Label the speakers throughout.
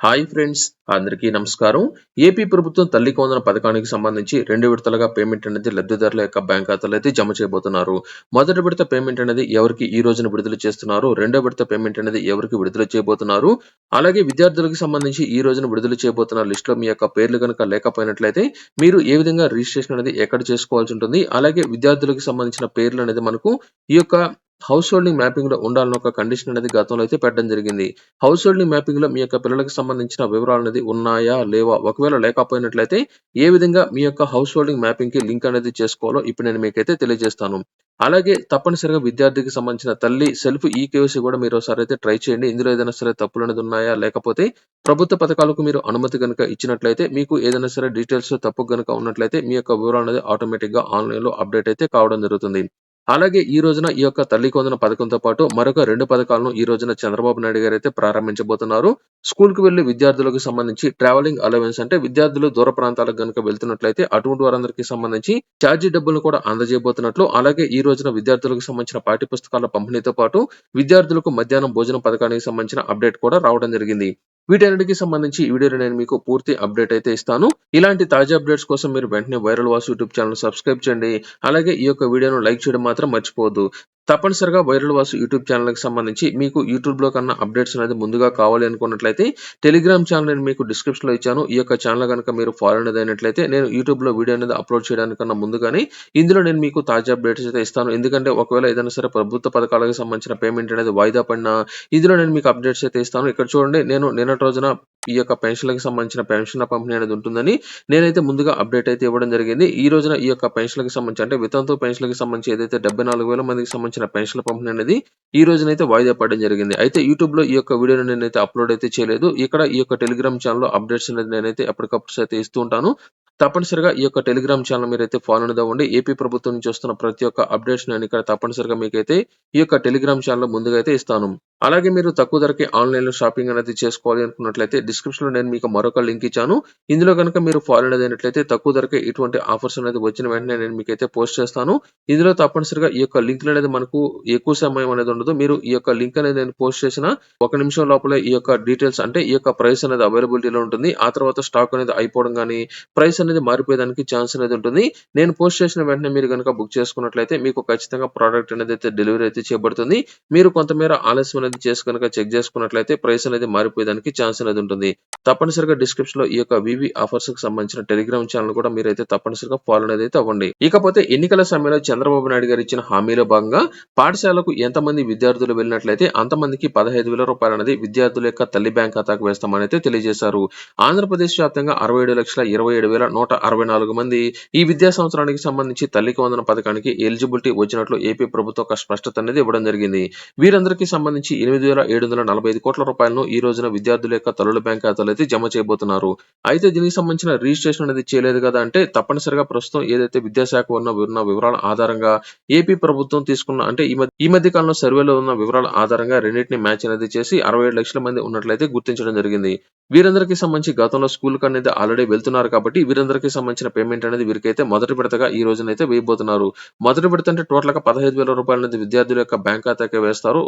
Speaker 1: Hi friends అందరికీ నమస్కారం. AP ప్రభుత్వం తల్లి కొందన పథకానికి సంబంధించి రెండు విడతలుగా పేమెంట్ అనేది లబ్ధిదారుల యొక్క బ్యాంక్ ఖాతాలో అయితే జమ చేయబోతున్నారు. మొదటి విడత పేమెంట్ అనేది ఎవరికి ఈ రోజున విడుదల చేస్తున్నారు? రెండో విడత పేమెంట్ అనేది ఎవరికి విడుదల చేయబోతున్నారు? అలాగే విద్యార్థులకు సంబంధించి ఈ రోజున విడుదల చేయబోతున్న లిస్టులో మీ యొక్క పేర్లు కనుక లేకపోయినట్లయితే మీరు ఏ విధంగా రిజిస్ట్రేషన్ అనేది ఎక్కడ చేసుకోవాల్సి ఉంటుంది? అలాగే విద్యార్థులకు సంబంధించిన పేర్లు అనేది మనకు ఈ యొక్క హౌస్ హోల్డింగ్ మ్యాపింగ్లో ఉండాలని ఒక కండిషన్ అనేది గతంలో అయితే పెట్టడం జరిగింది. హౌస్ హోల్డింగ్ మ్యాపింగ్లో మీ యొక్క పిల్లలకు సంబంధించిన వివరాలు అనేది ఉన్నాయా లేవా? ఒకవేళ లేకపోయినట్లయితే ఏ విధంగా మీ యొక్క హౌస్ హోల్డింగ్ మ్యాపింగ్కి లింక్ అనేది చేసుకోవాలో ఇప్పుడు నేను మీకైతే తెలియజేస్తాను. అలాగే తప్పనిసరిగా విద్యార్థికి సంబంధించిన తల్లి సెల్ఫ్ ఈ కేవైసీ కూడా మీరు ఒకసారి అయితే ట్రై చేయండి. ఇందులో ఏదైనా సరే తప్పులు అనేది ఉన్నాయా? లేకపోతే ప్రభుత్వ పథకాలకు మీరు అనుమతి కనుక ఇచ్చినట్లయితే మీకు ఏదైనా సరే డీటెయిల్స్ తప్పు కనుక ఉన్నట్లయితే మీ యొక్క వివరాలు అనేది ఆటోమేటిక్గా ఆన్లైన్లో అప్డేట్ అయితే కావడం జరుగుతుంది. అలాగే ఈ రోజున ఈ యొక్క తల్లి కొందన పథకంతో పాటు మరొక రెండు పథకాలను ఈ రోజున చంద్రబాబు నాయుడు గారు అయితే ప్రారంభించబోతున్నారు. స్కూల్కు వెళ్ళి విద్యార్థులకు సంబంధించి ట్రావెలింగ్ అలవెన్స్ అంటే విద్యార్థులు దూర ప్రాంతాలకు గనుక వెళ్తున్నట్లయితే అటువంటి వారందరికీ సంబంధించి ఛార్జీ డబ్బులను కూడా అందజేయబోతున్నట్లు అలాగే ఈ రోజున విద్యార్థులకు సంబంధించిన పాఠ్య పుస్తకాల పంపిణీతో పాటు విద్యార్థులకు మధ్యాహ్నం భోజన పథకానికి సంబంధించిన అప్డేట్ కూడా రావడం జరిగింది. వీటన్నిటికి సంబంధించి ఈ వీడియోలో నేను మీకు పూర్తి అప్డేట్ అయితే ఇస్తాను. ఇలాంటి తాజా అప్డేట్స్ కోసం మీరు వెంటనే వైరల్ వాస్ యూట్యూబ్ ఛానల్ సబ్స్క్రైబ్ చేయండి. అలాగే ఈ యొక్క వీడియోను లైక్ చేయడం మాత్రం మర్చిపోవద్దు. తప్పనిసరిగా వైరల్ వాసు యూట్యూబ్ ఛానల్కి సంబంధించి మీకు యూట్యూబ్లో కన్నా అప్డేట్స్ అనేది ముందుగా కావాలి అనుకున్నట్లయితే టెలిగ్రామ్ ఛానల్ నేను మీకు డిస్క్రిప్షన్లో ఇచ్చాను. ఈ యొక్క ఛానల్ కనుక మీరు ఫాలో అనేది అయినట్లయితే నేను యూట్యూబ్లో వీడియో అనేది అప్లోడ్ చేయడానికన్నా ముందుగానే ఇందులో నేను మీకు తాజా అప్డేట్స్ అయితే ఇస్తాను. ఎందుకంటే ఒకవేళ ఏదైనా సరే ప్రభుత్వ పథకాలకు సంబంధించిన పేమెంట్ అనేది వాయిదా పడినా ఇందులో నేను మీకు అప్డేట్స్ అయితే ఇస్తాను. ఇక్కడ చూడండి నేను నిన్నటి రోజున ఈ యొక్క పెన్షన్లకు సంబంధించిన పెన్షన్ పంపిణీ అనేది ఉంటుందని నేనైతే ముందుగా అప్డేట్ అయితే ఇవ్వడం జరిగింది. ఈ రోజున ఈ యొక్క పెన్షన్లకు సంబంధించి అంటే వితంతు పెన్షన్లకు సంబంధించి ఏదైతే డెబ్బై నాలుగు వేల మందికి సంబంధించిన పెన్షన్ల పంపిణీ అనేది ఈ రోజునైతే వాయిదా పడడం జరిగింది. అయితే యూట్యూబ్లో ఈ యొక్క వీడియోని నేనైతే అప్లోడ్ అయితే చేయలేదు. ఇక్కడ ఈ యొక్క టెలిగ్రామ్ ఛానల్ అప్డేట్స్ అనేది నేనైతే ఎప్పటికప్పుడు అయితే ఇస్తూ ఉంటాను. తప్పనిసరిగా ఈ యొక్క టెలిగ్రామ్ ఛానల్ మీరైతే ఫాలో అనేది అవ్వండి. ఏపీ ప్రభుత్వం నుంచి వస్తున్న ప్రతి ఒక్క అప్డేట్స్ నేను ఇక్కడ తప్పనిసరిగా మీకైతే ఈ యొక్క టెలిగ్రామ్ ఛానల్ ముందుగా అయితే ఇస్తాను. అలాగే మీరు తక్కువ ధరకి ఆన్లైన్లో షాపింగ్ అనేది చేసుకోవాలి అనుకున్నట్లయితే డిస్క్రిప్షన్లో నేను మీకు మరొక లింక్ ఇచ్చాను. ఇందులో కనుక మీరు ఫాలో అనేది అయినట్లయితే తక్కువ ధరకే ఇటువంటి ఆఫర్స్ అనేది వచ్చిన వెంటనే నేను మీకైతే పోస్ట్ చేస్తాను. ఇందులో తప్పనిసరిగా ఈ యొక్క లింక్ అనేది మనకు ఎక్కువ సమయం అనేది ఉండదు. మీరు ఈ యొక్క లింక్ అనేది నేను పోస్ట్ చేసిన ఒక నిమిషం లోపల ఈ యొక్క డీటెయిల్స్ అంటే ఈ యొక్క ప్రైస్ అనేది అవైలబిలిటీలో ఉంటుంది. ఆ తర్వాత స్టాక్ అనేది అయిపోవడం కానీ ప్రైస్ అనేది మారిపోయేదానికి ఛాన్స్ అనేది ఉంటుంది. నేను పోస్ట్ చేసిన వెంటనే మీరు కనుక బుక్ చేసుకున్నట్లయితే మీకు ఖచ్చితంగా ప్రోడక్ట్ అనేది అయితే డెలివరీ అయితే చేయబడుతుంది. మీరు కొంతమేర ఆలస్యం అనేది చేసి కనుక చెక్ చేసుకున్నట్లయితే ప్రైస్ అనేది మారిపోయేదానికి ఛాన్స్ అనేది ఉంటుంది. తప్పనిసరిగా డిస్క్రిప్షన్లో ఈ యొక్క వివి ఆఫర్స్కి సంబంధించిన టెలిగ్రామ్ ఛానల్ కూడా మీరైతే తప్పనిసరిగా ఫాలో అనేది అయితే అవ్వండి. ఇకపోతే ఎన్నికల సమయంలో చంద్రబాబు నాయుడు గారు ఇచ్చిన హామీలో భాగంగా పాఠశాలకు ఎంతమంది విద్యార్థులు వెళ్ళినట్లయితే అంతమందికి పదహైదు వేల రూపాయలు అనేది విద్యార్థుల యొక్క తల్లి బ్యాంక్ ఖాతాకు వేస్తామని అయితే తెలియజేశారు. ఆంధ్రప్రదేశ్ వ్యాప్తంగా అరవై ఏడు లక్షల ఇరవై ఏడు వేల నూట అరవై నాలుగు మంది. ఈ విద్యా సంవత్సరానికి సంబంధించి తల్లికి వందన పథకానికి ఎలిజిబిలిటీ వచ్చినట్లు ఏపీ ప్రభుత్వం ఒక స్పష్టత అనేది ఇవ్వడం జరిగింది. వీరందరికీ సంబంధించి ఎనిమిది వేల ఏడు వందల నలభై ఐదు కోట్ల రూపాయలను ఈ రోజున విద్యార్థుల యొక్క తల్లుల బ్యాంక్ ఖాతాలు అయితే జమ చేయబోతున్నారు. అయితే దీనికి సంబంధించిన రిజిస్ట్రేషన్ అనేది చేయలేదు కదా అంటే తప్పనిసరిగా ప్రస్తుతం ఏదైతే విద్యాశాఖ ఉన్న ఉన్న వివరాల ఆధారంగా ఏపీ ప్రభుత్వం తీసుకున్న అంటే ఈ మధ్య ఈ మధ్య కాలంలో సర్వేలో ఉన్న వివరాల ఆధారంగా రెండింటిని మ్యాచ్ అనేది చేసి అరవై ఏడు లక్షల మంది ఉన్నట్లయితే గుర్తించడం జరిగింది. వీరందరికీ సంబంధించి గతంలో స్కూల్ కనేది అనేది ఆల్రెడీ వెళ్తున్నారు కాబట్టి వీరందరికీ సంబంధించిన పేమెంట్ అనేది వీరికైతే మొదటి విడతగా ఈ రోజునైతే వేయబోతున్నారు. మొదటి విడత అంటే టోటల్గా పదహైదు వేల రూపాయల అనేది విద్యార్థుల యొక్క బ్యాంక్ ఖాతాకి వేస్తారు.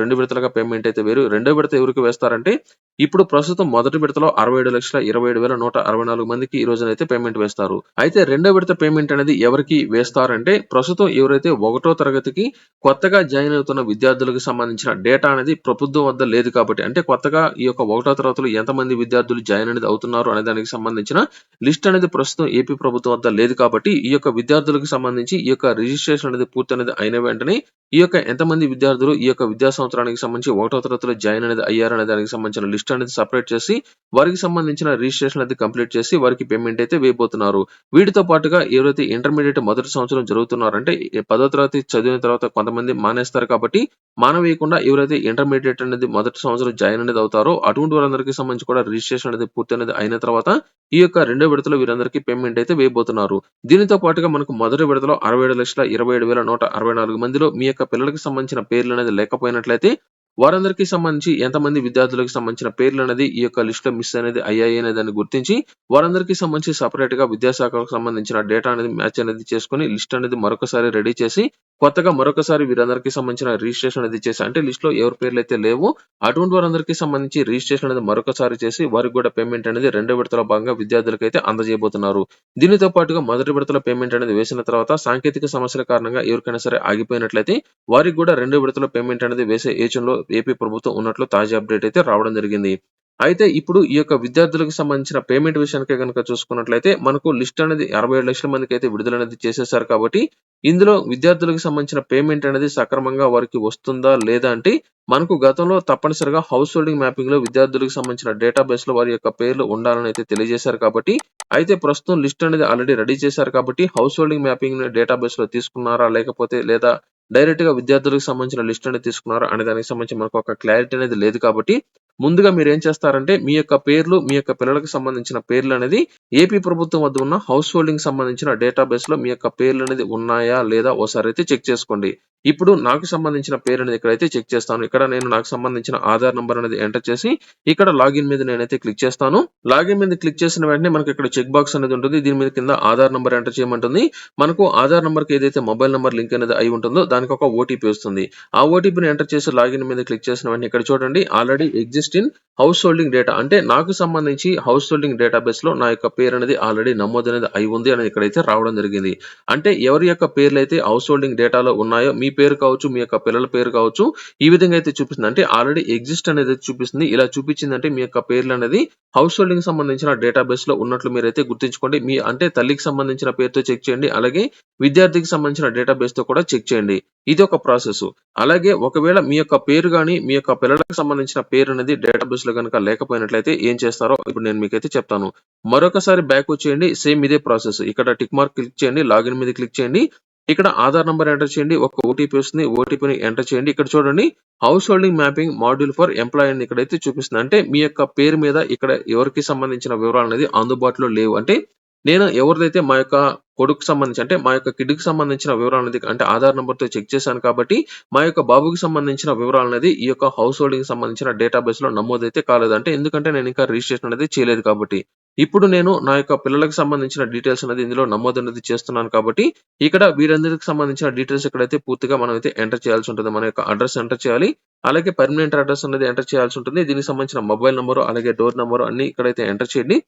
Speaker 1: రెండు విడతలుగా పేమెంట్ అయితే వేరు. రెండో విడత ఎవరికి వేస్తారంటే ఇప్పుడు ప్రస్తుతం మొదటి విడతలో అరవై ఏడు లక్షల ఇరవై ఏడు వేల నూట అరవై నాలుగు మందికి ఈ రోజునైతే పేమెంట్ వేస్తారు. అయితే రెండో విడత పేమెంట్ అనేది ఎవరికి వేస్తారంటే ప్రస్తుతం ఎవరైతే ఒకటో తరగతికి కొత్తగా జాయిన్ అవుతున్న విద్యార్థులకు సంబంధించిన డేటా అనేది ప్రభుత్వం వద్ద లేదు కాబట్టి అంటే కొత్తగా ఈ యొక్క ఒకటో తరగతిలో ఎంతమంది విద్యార్థులు జాయిన్ అనేది అవుతున్నారు అనే దానికి సంబంధించిన లిస్ట్ అనేది ప్రస్తుతం ఏపీ ప్రభుత్వం వద్ద లేదు కాబట్టి ఈ యొక్క విద్యార్థులకు సంబంధించి ఈ యొక్క రిజిస్ట్రేషన్ అనేది పూర్తి అనేది అయిన వెంటనే ఈ యొక్క ఎంతమంది విద్యార్థులు ఈ యొక్క విద్యా సంవత్సరానికి సంబంధించి ఒకటో తరగతిలో జాయిన్ అనేది అయ్యారనే దానికి సంబంధించిన లిస్ట్ అనేది సపరేట్ చేసి వారికి సంబంధించిన రిజిస్ట్రేషన్ అనేది కంప్లీట్ చేసి వారికి పేమెంట్ అయితే వేయబోతున్నారు. వీటితో పాటుగా ఎవరైతే ఇంటర్మీడియట్ మొదటి సంవత్సరం జరుగుతున్నారంటే పదో తరగతి చదివిన తర్వాత కొంతమంది మానేస్తారు కాబట్టి మానవేయకుండా ఎవరైతే ఇంటర్మీడియట్ అనేది మొదటి సంవత్సరం జాయిన్ అనేది అవుతారో అటువంటి వారందరికీ సంబంధించి కూడా రిజిస్ట్రేషన్ అనేది పూర్తి అనేది అయిన తర్వాత ఈ యొక్క రెండో విడతలో వీరందరికీ పేమెంట్ అయితే వేయబోతున్నారు. దీనితో పాటుగా మనకు మొదటి విడతలో అరవై ఏడు లక్షల ఇరవై ఏడు వేల నూట అరవై నాలుగు మందిలో మీ యొక్క పిల్లలకి సంబంధించిన పేర్లు అనేది లేకపోయినట్లయితే వారందరికీ సంబంధించి ఎంతమంది విద్యార్థులకు సంబంధించిన పేర్లు అనేది ఈ యొక్క లిస్ట్లో మిస్ అనేది అయ్యాయి అనే దాన్ని గుర్తించి వారందరికీ సంబంధించి సపరేట్గా విద్యాశాఖకు సంబంధించిన డేటా అనేది మ్యాచ్ అనేది చేసుకుని లిస్ట్ అనేది మరొకసారి రెడీ చేసి కొత్తగా మరొకసారి వీరందరికీ సంబంధించిన రిజిస్ట్రేషన్ అనేది చేసి అంటే లిస్ట్లో ఎవరి పేర్లు అయితే లేవు అటువంటి వారందరికీ సంబంధించి రిజిస్ట్రేషన్ అనేది మరొకసారి చేసి వారికి కూడా పేమెంట్ అనేది రెండో విడతలో భాగంగా విద్యార్థులకు అయితే అందజేయబోతున్నారు. దీనితో పాటుగా మొదటి విడతలో పేమెంట్ అనేది వేసిన తర్వాత సాంకేతిక సమస్యల కారణంగా ఎవరికైనా సరే ఆగిపోయినట్లయితే వారికి కూడా రెండో విడతలో పేమెంట్ అనేది వేసే ఏచంలో ఏపీ ప్రభుత్వం ఉన్నట్లు తాజా అప్డేట్ అయితే రావడం జరిగింది. అయితే ఇప్పుడు ఈ యొక్క విద్యార్థులకు సంబంధించిన పేమెంట్ విషయానికి కనుక చూసుకున్నట్లయితే మనకు లిస్ట్ అనేది అరవై ఏడు లక్షల మందికి అయితే విడుదల అనేది చేసేసారు కాబట్టి ఇందులో విద్యార్థులకు సంబంధించిన పేమెంట్ అనేది సక్రమంగా వారికి వస్తుందా లేదా అంటే మనకు గతంలో తప్పనిసరిగా హౌస్ హోల్డింగ్ మ్యాపింగ్లో విద్యార్థులకు సంబంధించిన డేటాబేస్లో వారి యొక్క పేర్లు ఉండాలని అయితే తెలియజేశారు కాబట్టి అయితే ప్రస్తుతం లిస్ట్ అనేది ఆల్రెడీ రెడీ చేశారు కాబట్టి హౌస్ హోల్డింగ్ మ్యాపింగ్ డేటాబేస్లో తీసుకున్నారా లేకపోతే లేదా డైరెక్ట్గా విద్యార్థులకు సంబంధించిన లిస్ట్ అనేది తీసుకున్నారా అనే దానికి సంబంధించి మనకు ఒక క్లారిటీ అనేది లేదు కాబట్టి ముందుగా మీరు ఏం చేస్తారంటే మీ యొక్క పేర్లు మీ యొక్క పిల్లలకు సంబంధించిన పేర్లు అనేది ఏపీ ప్రభుత్వం వద్ద ఉన్న హౌస్ హోల్డింగ్ సంబంధించిన డేటాబేస్లో మీ యొక్క పేర్లు అనేది ఉన్నాయా లేదా ఓసారి అయితే చెక్ చేసుకోండి. ఇప్పుడు నాకు సంబంధించిన పేరు అనేది ఇక్కడైతే చెక్ చేస్తాను. ఇక్కడ నేను నాకు సంబంధించిన ఆధార్ నంబర్ అనేది ఎంటర్ చేసి ఇక్కడ లాగిన్ మీద నేనైతే క్లిక్ చేస్తాను. లాగిన్ మీద క్లిక్ చేసిన వెంటనే మనకి ఇక్కడ చెక్ బాక్స్ అనేది ఉంటుంది. దీని మీద కింద ఆధార్ నంబర్ ఎంటర్ చేయమంటుంది. మనకు ఆధార్ నంబర్కి ఏదైతే మొబైల్ నంబర్ లింక్ అనేది అయి ఉంటుందో దానికి ఒక ఓటీపీ వస్తుంది. ఆ ఓటీపీని ఎంటర్ చేసి లాగిన్ మీద క్లిక్ చేసిన వెంటనే ఇక్కడ చూడండి. Already exist in house holding data అంటే నాకు సంబంధించి హౌస్ హోల్డింగ్ డేటాబేస్లో నా యొక్క పేరు అనేది ఆల్రెడీ నమోదు అనేది అయి ఉంది అనేది ఇక్కడైతే రావడం జరిగింది. అంటే ఎవరి యొక్క పేర్లు అయితే హౌస్ హోల్డింగ్ డేటాలో ఉన్నాయో మీ పేరు కావచ్చు మీ యొక్క పిల్లల పేరు కావచ్చు ఈ విధంగా అయితే చూపిస్తుంది. అంటే ఆల్రెడీ ఎగ్జిస్ట్ అనేది చూపిస్తుంది. ఇలా చూపించిందంటే మీ యొక్క పేర్లు అనేది హౌస్ హోల్డింగ్ సంబంధించిన డేటాబేస్లో ఉన్నట్లు మీరైతే గుర్తుంచుకోండి. మీ అంటే తల్లికి సంబంధించిన పేరుతో చెక్ చేయండి. అలాగే విద్యార్థికి సంబంధించిన డేటాబేస్తో కూడా చెక్ చేయండి. ఇది ఒక ప్రాసెస్ అలాగే ఒకవేళ మీ యొక్క పేరు కానీ మీ యొక్క పిల్లలకు సంబంధించిన పేరు అనేది డేటాబేస్లో కనుక లేకపోయినట్లయితే ఏం చేస్తారో ఇప్పుడు నేను మీకైతే చెప్తాను. మరొకసారి బ్యాక్ వచ్చేయండి. సేమ్ ఇదే ప్రాసెస్. ఇక్కడ టిక్ మార్క్ క్లిక్ చేయండి. లాగిన్ మీద క్లిక్ చేయండి. ఇక్కడ ఆధార్ నంబర్ ఎంటర్ చేయండి. ఒక ఓటీపీ వస్తుంది. ఓటీపీని ఎంటర్ చేయండి. ఇక్కడ చూడండి. House holding mapping module for employ అని ఇక్కడైతే చూపిస్తుంది. అంటే మీ యొక్క పేరు మీద ఇక్కడ ఎవరికి సంబంధించిన వివరాలు అనేది అందుబాటులో లేవు. అంటే నేను ఎవరిదైతే మా యొక్క కొడుకు సంబంధించి అంటే మా యొక్క కిడ్కి సంబంధించిన వివరాలు అనేది అంటే ఆధార్ నెంబర్తో చెక్ చేశాను కాబట్టి మా యొక్క బాబుకి సంబంధించిన వివరాలు అనేది ఈ యొక్క హౌస్ హోల్డింగ్ సంబంధించిన డేటాబేస్లో నమోదైతే కాలేదు. అంటే ఎందుకంటే నేను ఇంకా రిజిస్ట్రేషన్ అనేది చేయలేదు కాబట్టి. ఇప్పుడు నేను నా యొక్క పిల్లలకు సంబంధించిన డీటెయిల్స్ అనేది ఇందులో నమోదు అనేది చేస్తున్నాను కాబట్టి ఇక్కడ వీరందరికి సంబంధించిన డీటెయిల్స్ ఇక్కడైతే పూర్తిగా మనం అయితే ఎంటర్ చేయాల్సి ఉంటుంది. మన యొక్క అడ్రస్ ఎంటర్ చేయాలి. అలాగే పర్మనెంట్ అడ్రస్ అనేది ఎంటర్ చేయాల్సి ఉంటుంది. దీనికి సంబంధించిన మొబైల్ నెంబర్ అలాగే డోర్ నెంబర్ అన్ని ఇక్కడైతే ఎంటర్ చేయండి.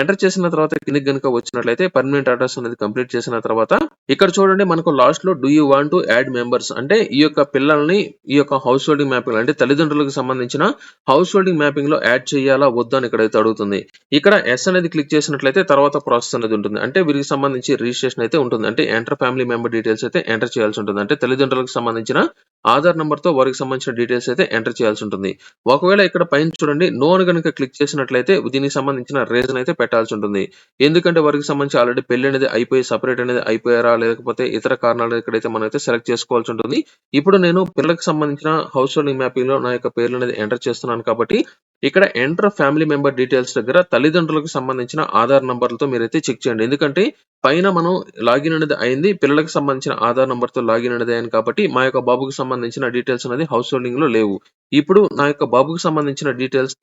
Speaker 1: ఎంటర్ చేసిన తర్వాత కిందకి గనుక వచ్చినట్లయితే పర్మనెంట్ అడ్రస్ అనేది కంప్లీట్ చేసిన తర్వాత ఇక్కడ చూడండి మనకు లాస్ట్లో do you want to add members అంటే ఈ యొక్క పిల్లల్ని ఈ యొక్క హౌస్ హోల్డింగ్ మ్యాపింగ్ అంటే తల్లిదండ్రులకు సంబంధించిన హౌస్ హోల్డింగ్ మ్యాపింగ్లో యాడ్ చేయాలా వద్దా అని ఇక్కడైతే అడుగుతుంది. ఇక్కడ ఎస్ అనేది క్లిక్ చేసినట్లయితే తర్వాత ప్రాసెస్ అనేది ఉంటుంది. అంటే వీరికి సంబంధించి రిజిస్ట్రేషన్ అయితే ఉంటుంది. అంటే ఎంటర్ ఫ్యామిలీ మెంబర్ డీటెయిల్స్ అయితే ఎంటర్ చేయాల్సి ఉంటుంది. అంటే తల్లిదండ్రులకు సంబంధించిన ఆధార్ నెంబర్తో వారికి సంబంధించిన డీటెయిల్స్ అయితే ఎంటర్ చేయాల్సి ఉంటుంది. ఒకవేళ ఇక్కడ పైన చూడండి నో అని కనుక క్లిక్ చేసినట్లయితే దీనికి సంబంధించిన రీజన్ అయితే పెట్టాల్సి ఉంటుంది. ఎందుకంటే వారికి సంబంధించి ఆల్రెడీ పెళ్ళి అనేది అయిపోయి సపరేట్ అనేది అయిపోయారా లేకపోతే ఇతర కారణాలు ఇక్కడైతే మనం అయితే సెలెక్ట్ చేసుకోవాల్సి ఉంటుంది. ఇప్పుడు నేను పిల్లలకు సంబంధించిన హౌస్ హోల్డింగ్ మ్యాపింగ్లో నా యొక్క పేర్లు అనేది ఎంటర్ చేస్తున్నాను కాబట్టి ఇక్కడ ఎంటర్ ఫ్యామిలీ మెంబర్ డీటెయిల్స్ దగ్గర తల్లిదండ్రులకు సంబంధించిన ఆధార్ నంబర్లతో మీరైతే చెక్ చేయండి. ఎందుకంటే పైన మనం లాగిన్ అనేది అయింది పిల్లలకు సంబంధించిన ఆధార్ నంబర్తో లాగిన్ అనేది అయింది కాబట్టి మా యొక్క బాబుకు సంబంధించిన డీటెయిల్స్ అనేది హౌస్ హోల్డింగ్లో లేవు. ఇప్పుడు నా యొక్క బాబుకు సంబంధించిన డీటెయిల్స్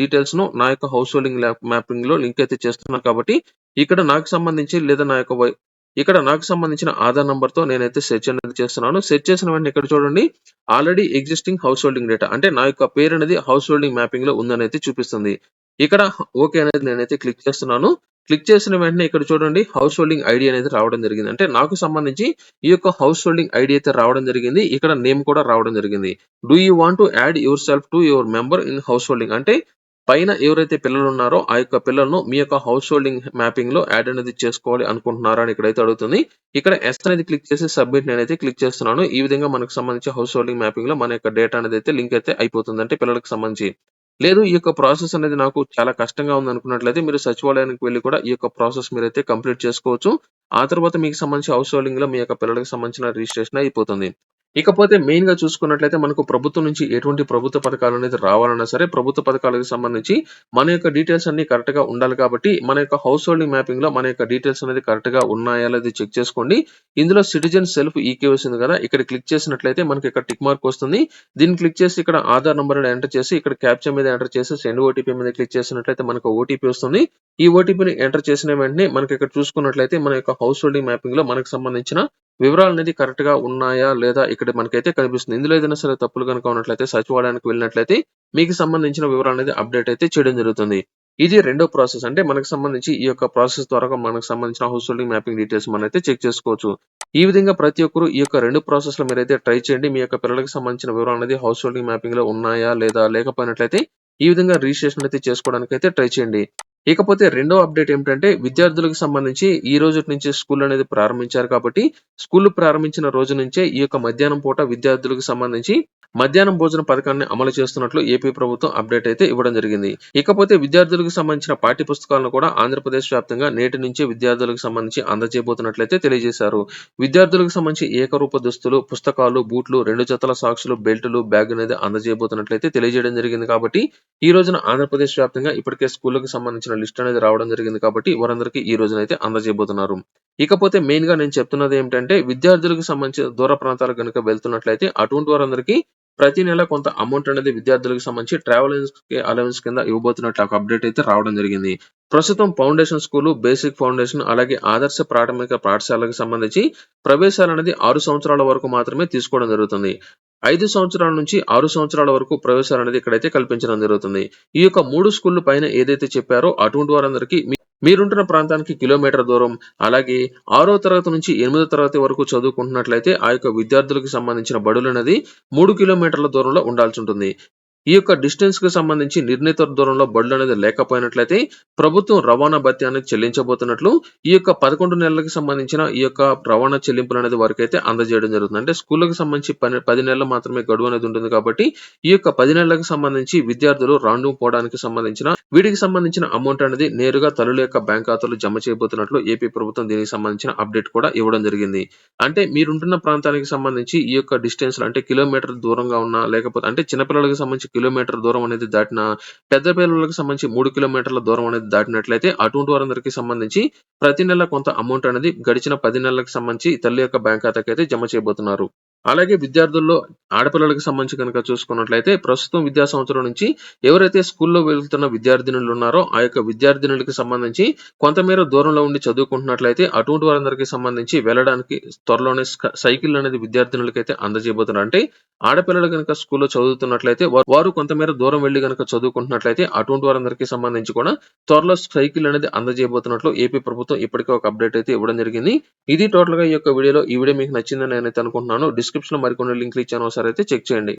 Speaker 1: డీటెయిల్స్ను నా యొక్క హౌస్ హోల్డింగ్ మ్యాపింగ్లో లింక్ అయితే చేస్తున్నాను కాబట్టి ఇక్కడ నాకు సంబంధించి లేదా నా యొక్క ఇక్కడ నాకు సంబంధించిన ఆధార్ నంబర్తో నేనైతే సెర్చ్ అనేది చేస్తున్నాను. సెర్చ్ చేసిన వెంటనే ఇక్కడ చూడండి. Already existing house holding data అంటే నా యొక్క పేరు అనేది హౌస్ హోల్డింగ్ మ్యాపింగ్లో ఉందని అయితే చూపిస్తుంది. ఇక్కడ ఓకే అనేది నేనైతే క్లిక్ చేస్తున్నాను. క్లిక్ చేసిన వెంటనే ఇక్కడ చూడండి హౌస్ హోల్డింగ్ ఐడి అనేది రావడం జరిగింది. అంటే నాకు సంబంధించి ఈ యొక్క హౌస్ హోల్డింగ్ ఐడి అయితే రావడం జరిగింది. ఇక్కడ నేమ్ కూడా రావడం జరిగింది. Do you want to add yourself to your member in house holding అంటే పైన ఎవరైతే పిల్లలు ఉన్నారో ఆ యొక్క పిల్లలను మీ యొక్క హౌస్ హోల్డింగ్ మ్యాపింగ్లో యాడ్ అనేది చేసుకోవాలి అనుకుంటున్నారా అని ఇక్కడైతే అడుగుతుంది. ఇక్కడ ఎస్ అనేది క్లిక్ చేసి సబ్మిట్ నేనైతే క్లిక్ చేస్తున్నాను. ఈ విధంగా మనకు సంబంధించి హౌస్ హోల్డింగ్ మ్యాపింగ్లో మన యొక్క డేటా అనేది అయితే లింక్ అయితే అయిపోతుంది అంటే పిల్లలకు సంబంధించి. లేదు ఈ యొక్క ప్రాసెస్ అనేది నాకు చాలా కష్టంగా ఉంది అనుకున్నట్లయితే మీరు సచివాలయానికి వెళ్ళి కూడా ఈ యొక్క ప్రాసెస్ మీరైతే కంప్లీట్ చేసుకోవచ్చు. ఆ తర్వాత మీకు సంబంధించి హౌస్ హోల్డింగ్లో మీ యొక్క పిల్లలకు సంబంధించిన రిజిస్ట్రేషన్ అయిపోతుంది. ఇకపోతే మెయిన్గా చూసుకున్నట్లయితే మనకు ప్రభుత్వం నుంచి ఎటువంటి ప్రభుత్వ పథకాలు అనేది రావాలన్నా సరే ప్రభుత్వ పథకాలకు సంబంధించి మన యొక్క డీటెయిల్స్ అన్ని కరెక్ట్గా ఉండాలి కాబట్టి మన యొక్క హౌస్ హోల్డింగ్ మ్యాపింగ్లో మన యొక్క డీటెయిల్స్ అనేది కరెక్ట్గా ఉన్నాయా అనేది చెక్ చేసుకోండి. ఇందులో సిటిజన్ సెల్ఫ్ ఈకేవైసీ ఉంది కదా ఇక్కడ క్లిక్ చేసినట్లయితే మనకి ఇక్కడ టిక్ మార్క్ వస్తుంది. దీన్ని క్లిక్ చేసి ఇక్కడ ఆధార్ నంబర్ ఎంటర్ చేసి ఇక్కడ క్యాప్చర్ మీద ఎంటర్ చేసి సెండ్ ఓటీపీ మీద క్లిక్ చేసినట్లయితే మనకు ఓటీపీ వస్తుంది. ఈ ఓటీపీని ఎంటర్ చేసిన వెంటనే మనకి ఇక్కడ చూసుకున్నట్లయితే మన యొక్క హౌస్ హోల్డింగ్ మ్యాపింగ్లో మనకు సంబంధించిన వివరాలు అనేది కరెక్ట్ కరెక్ట్‌గా ఉన్నాయా? లేదా? ఇక్కడ మనకైతే కనిపిస్తుంది. ఇందులో ఏదైనా సరే తప్పులు గనుక ఉన్నట్లయితే సచివాలయానికి వెళ్ళినట్లయితే మీకు సంబంధించిన వివరాలు అనేది అప్‌డేట్ అయితే చేయడం జరుగుతుంది. ఇది రెండో ప్రాసెస్. అంటే మనకు సంబంధించి ఈ యొక్క ప్రాసెస్ ద్వారా మనకు సంబంధించిన హౌస్ హోల్డింగ్ మ్యాపింగ్ డీటెయిల్స్ మనైతే చెక్ చేసుకోవచ్చు. ఈ విధంగా ప్రతి ఒక్కరు ఈ యొక్క రెండు ప్రాసెస్లు మీరైతే ట్రై చేయండి. మీ యొక్క పిల్లలకు సంబంధించిన వివరాలు అనేది హౌస్ హోల్డింగ్ మ్యాపింగ్లో ఉన్నాయా? లేదా? లేకపోయినట్లయితే ఈ విధంగా రిజిస్ట్రేషన్ అయితే చేసుకోవడానికి అయితే ట్రై చేయండి. ఇకపోతే రెండో అప్‌డేట్ ఏమిటంటే విద్యార్థులకు సంబంధించి ఈ రోజు నుంచి స్కూలనేది ప్రారంభించారు కాబట్టి స్కూల్ ప్రారంభించిన రోజు నుంచే ఈ యొక్క మధ్యాహ్నం పూట విద్యార్థులకు సంబంధించి మధ్యాహ్నం భోజన పథకాన్ని అమలు చేస్తున్నట్లు ఏపీ ప్రభుత్వం అప్‌డేట్ అయితే ఇవ్వడం జరిగింది. ఇకపోతే విద్యార్థులకు సంబంధించిన పాఠ్య పుస్తకాలను కూడా ఆంధ్రప్రదేశ్ వ్యాప్తంగా నేటి నుంచే విద్యార్థులకు సంబంధించి అందజేయబోతున్నట్లయితే తెలియజేశారు. విద్యార్థులకు సంబంధించి ఏకరూప దుస్తులు, పుస్తకాలు, బూట్లు, రెండు జతల సాక్సులు, బెల్టులు, బ్యాగ్ అనేది అందజేయబోతున్నట్లయితే తెలియజేయడం జరిగింది కాబట్టి ఈ రోజున ఆంధ్రప్రదేశ్ వ్యాప్తంగా ఇప్పటికే స్కూళ్ళకు సంబంధించిన లిస్ట్ అనేది రావడం జరిగింది కాబట్టి వారందరికీ ఈ రోజునైతే అందజేయబోతున్నారు. ఇకపోతే మెయిన్గా నేను చెప్తున్నది ఏమిటంటే విద్యార్థులకు సంబంధించిన దూర ప్రాంతాలకు గనుక వెళ్తున్నట్లయితే అటువంటి వారందరికీ ప్రతి నెల కొంత అమౌంట్ అనేది విద్యార్థులకు సంబంధించి ట్రావెల్ అలవెన్స్ కింద ఇవ్వబోతున్నట్లు ఒక అప్‌డేట్ అయితే రావడం జరిగింది. ప్రస్తుతం ఫౌండేషన్ స్కూలు, బేసిక్ ఫౌండేషన్ అలాగే ఆదర్శ ప్రాథమిక పాఠశాలకు సంబంధించి ప్రవేశాలు అనేది ఆరు సంవత్సరాల వరకు మాత్రమే తీసుకోవడం జరుగుతుంది. ఐదు సంవత్సరాల నుంచి ఆరు సంవత్సరాల వరకు ప్రవేశాలు అనేది ఇక్కడైతే కల్పించడం జరుగుతుంది. ఈ యొక్క మూడు స్కూళ్ళు పైన ఏదైతే చెప్పారో అటువంటి వారందరికీ మీరుంటున్న ప్రాంతానికి కిలోమీటర్ దూరం అలాగే ఆరో తరగతి నుంచి ఎనిమిదో తరగతి వరకు చదువుకుంటున్నట్లయితే ఆ యొక్క విద్యార్థులకు సంబంధించిన బడులనేది 3 కిలోమీటర్ల దూరంలో ఉండాల్సి ఉంటుంది. ఈ యొక్క డిస్టెన్స్కు సంబంధించి నిర్ణీత దూరంలో బడులనేది లేకపోయినట్లయితే ప్రభుత్వం రవాణా భత్యాన్ని చెల్లించబోతున్నట్లు ఈ యొక్క 11 నెలలకు సంబంధించిన ఈ యొక్క రవాణా చెల్లింపులు చెల్లింపులనేది వారికైతే అందజేయడం జరుగుతుంది. అంటే స్కూళ్ళకి సంబంధించి పది నెలలు మాత్రమే గడువు అనేది ఉంటుంది కాబట్టి ఈ యొక్క పది నెలలకు సంబంధించి విద్యార్థులు రాను పోవడానికి సంబంధించిన వీటికి సంబంధించిన అమౌంట్ అనేది నేరుగా తల్లుల యొక్క బ్యాంక్ ఖాతాలో జమ చేయబోతున్నట్లు ఏపీ ప్రభుత్వం దీనికి సంబంధించిన అప్‌డేట్ కూడా ఇవ్వడం జరిగింది. అంటే మీరుంటున్న ప్రాంతానికి సంబంధించి ఈ యొక్క డిస్టెన్స్ అంటే కిలోమీటర్ దూరంగా ఉన్నా లేకపోతే అంటే చిన్నపిల్లలకు సంబంధించి కిలోమీటర్ దూరం అనేది దాటిన పెద్ద పిల్లలకు సంబంధించి మూడు కిలోమీటర్ల దూరం అనేది దాటినట్లయితే అటువంటి వారందరికీ సంబంధించి ప్రతి నెల కొంత అమౌంట్ అనేది గడిచిన పది నెలలకు సంబంధించి తల్లి యొక్క బ్యాంక్ ఖాతాకి అయితే జమ చేయబోతున్నారు. అలాగే విద్యార్థుల్లో ఆడపిల్లలకు సంబంధించి గనుక చూసుకున్నట్లయితే ప్రస్తుతం విద్యా సంవత్సరం నుంచి ఎవరైతే స్కూల్‌లో వెళ్తున్న విద్యార్థినులు ఉన్నారో ఆ యొక్క విద్యార్థినులకి సంబంధించి కొంతమేర దూరంలో ఉండి చదువుకుంటున్నట్లయితే అటువంటి వారందరికీ సంబంధించి వెళ్ళడానికి త్వరలోనే సైకిల్ అనేది విద్యార్థినులకైతే అందజేయబోతున్నారు. అంటే ఆడపిల్లలు కనుక స్కూల్‌లో చదువుతున్నట్లయితే వారు కొంతమేర దూరం వెళ్ళి కనుక చదువుకుంటున్నట్లయితే అటువంటి వారందరికీ సంబంధించి కూడా త్వరలో సైకిల్ అనేది అందజేయబోతున్నట్లు ఏపీ ప్రభుత్వం ఇప్పటికే ఒక అప్‌డేట్ అయితే ఇవ్వడం జరిగింది. ఇది టోటల్‌గా ఈ యొక్క వీడియోలో ఈ వీడియో మీకు నచ్చిందని నేనైతే అనుకుంటున్నాను. డిస్క్రిప్షన్‌లో మరికొన్ని లింకులు ఇచ్చాను ఒకసారి అయితే చెక్ చేయండి.